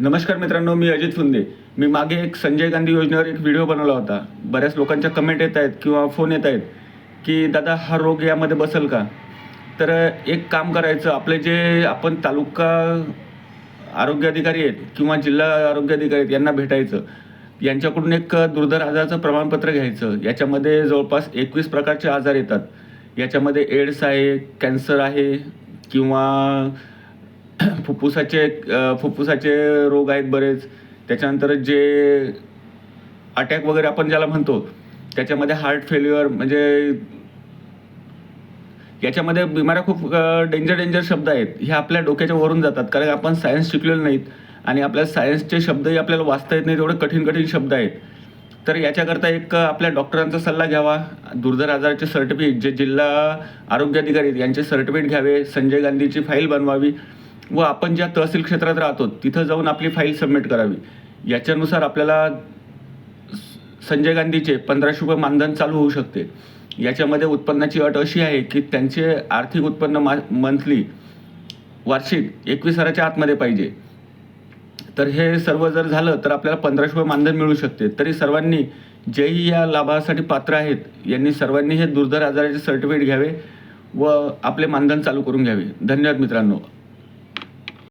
नमस्कार मित्रांनो मी अजित फुंदे. मी मागे एक संजय गांधी योजनेवर एक व्हिडिओ बनवला होता. बऱ्याच लोकांच्या कमेंट येत आहेत किंवा फोन येत आहेत की दादा हा रोग यामध्ये बसेल का? तर एक काम करायचं आपले जे आपण तालुका आरोग्य अधिकारी आहेत किंवा जिल्हा आरोग्य अधिकारी आहेत यांना भेटायचं. यांच्याकडून एक दुर्धर आजाराचं प्रमाणपत्र घ्यायचं. याच्यामध्ये जवळपास एकवीस प्रकारचे आजार येतात. याच्यामध्ये एड्स आहे कॅन्सर आहे किंवा फुफ्फुसाचे फुफ्फुसाचे रोग आहेत बरेच. त्याच्यानंतर जे अटॅक वगैरे आपण ज्याला म्हणतो त्याच्यामध्ये हार्ट फेल्युअर म्हणजे याच्यामध्ये बिमाऱ्या खूप डेंजर डेंजर शब्द आहेत. हे आपल्या डोक्याच्या वरून जातात. कारण आपण सायन्स शिकलेलो नाहीत आणि आपल्या सायन्सचे शब्दही आपल्याला वाचता येत नाहीत. एवढे कठीण कठीण शब्द आहेत. तर याच्याकरता एक आपल्या डॉक्टरांचा सल्ला घ्यावा. दुर्धर आजाराचे सर्टिफिकेट जे जिल्हा आरोग्य अधिकारी आहेत यांचे सर्टिफिकेट घ्यावे. संजय गांधीची फाईल बनवावी. व आपण ज्या तहसील क्षेत्रात राहतो तिथं जाऊन आपली फाईल सबमिट करावी. याच्यानुसार आपल्याला संजय गांधीचे पंधराशे रुपये मानधन चालू होऊ शकते. याच्यामध्ये उत्पन्नाची अट अशी आहे की त्यांचे आर्थिक उत्पन्न मा मंथली वार्षिक एकवीस हजाराच्या आतमध्ये पाहिजे. तर हे सर्व जर झालं तर आपल्याला पंधराशे रुपये मानधन मिळू शकते. तरी सर्वांनी जेही या लाभासाठी पात्र आहेत यांनी सर्वांनी हे दुर्धर आजाराचे सर्टिफिकेट घ्यावे व आपले मानधन चालू करून घ्यावे. धन्यवाद मित्रांनो.